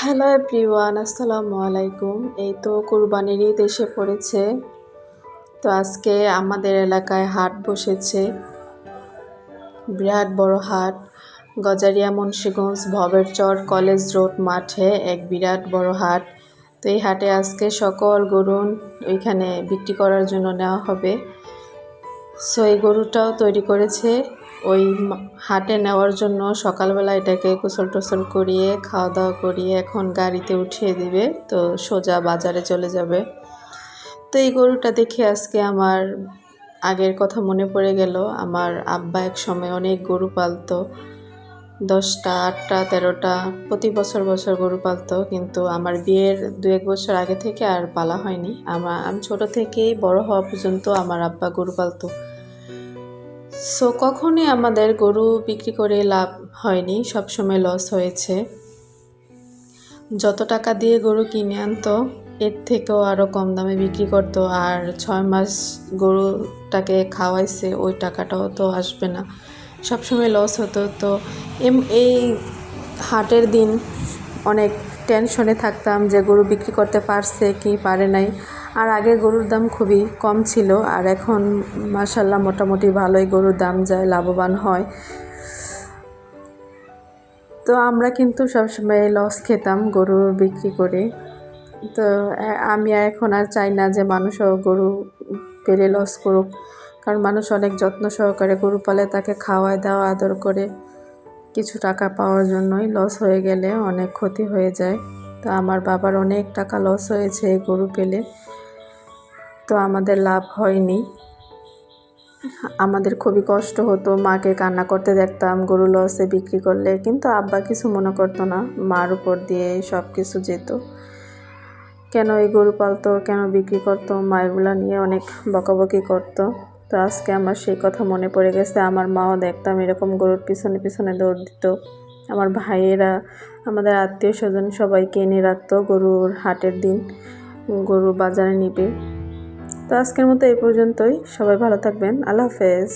Hello everyone, আসসালামু আলাইকুম। এই তো কুরবানির ঈদ এসে পড়েছে। তো আজকে আমাদের এলাকায় হাট বসেছে। বিরাট বড় হাট। গজারিয়া, মুন্সীগঞ্জ, ভবেরচর, কলেজ রোড মাঠে এক বিরাট বড় হাট। তো এই হাটে আজকে সকল গরুন ওইখানে বিক্রি করার জন্য নেওয়া হবে। সো এই গরুটাও তৈরি করেছে। ওই হাটে নেওয়ার জন্য সকালবেলা এটাকে কুসল টুসল করিয়ে খাওয়া দাওয়া করিয়ে এখন গাড়িতে উঠিয়ে দিবে, তো সোজা বাজারে চলে যাবে। তো এই গরুটা দেখে আজকে আমার আগের কথা মনে পড়ে গেল। আমার আব্বা এক সময় অনেক গরু পালতো। দশটা, আটটা, তেরোটা, প্রতি বছর বছর গরু পালতো, কিন্তু আমার বিয়ের দু এক বছর আগে থেকে আর পালা হয়নি। আমার আমি ছোটো থেকেই বড় হওয়া পর্যন্ত আমার আব্বা গরু পালতো। সো কখনই আমাদের গরু বিক্রি করে লাভ হয়নি, সবসময় লস হয়েছে। যত টাকা দিয়ে গরু কিনে আনতো, এর থেকেও আরও কম দামে বিক্রি করতো, আর ছয় মাস গরুটাকে খাওয়াইছে, ওই টাকাটাও তো আসবে না। সবসময় লস হতো, তো এম, এই হাটের দিন অনেক টেনশনে থাকতাম যে গরু বিক্রি করতে পারছে কি পারে নাই। আর আগে গরুর দাম খুবই কম ছিল আর এখন মাসাল্লাহ মোটামুটি ভালোই গরুর দাম যায়, লাভবান হয়। তো আমরা কিন্তু সবসময় লস খেতাম গরু বিক্রি করে। তো আমি এখন আর চাই না যে মানুষও গরু পেলে লস করুক। কারণ মানুষ অনেক যত্ন সহকারে গরু পালে তাকে খাওয়ায় দেওয়া আদর করে। কিছু টাকা পাওয়ার জন্যই লস হয়ে গেলে অনেক ক্ষতি হয়ে যায়। তো আমার বাবার অনেক টাকা লস হয়েছে এই গরু পেলে। তো আমাদের লাভ হয়নি। আমাদের খুবই কষ্ট হতো, মাকে কান্না করতে দেখতাম, গরু লসে বিক্রি করলে। কিন্তু আব্বা কিছু মনে করতো না, মার উপর দিয়ে সব কিছু যেত। কেন এই গরু পালতো, কেন বিক্রি করতো মা এগুলো নিয়ে অনেক বকাবকি করতো। তো আজকে আমার সেই কথা মনে পড়ে গেছে, আমার মাও দেখতাম এরকম গরুর পিছনে পিছনে দৌড় দিত। আমার ভাইয়েরা, আমাদের আত্মীয় স্বজন সবাইকে এনে রাখতো গরুর হাটের দিন গরু বাজারে নিবে। তো আজকের মতো এই পর্যন্তই, সবাই ভালো থাকবেন, আল্লাহ হাফেজ।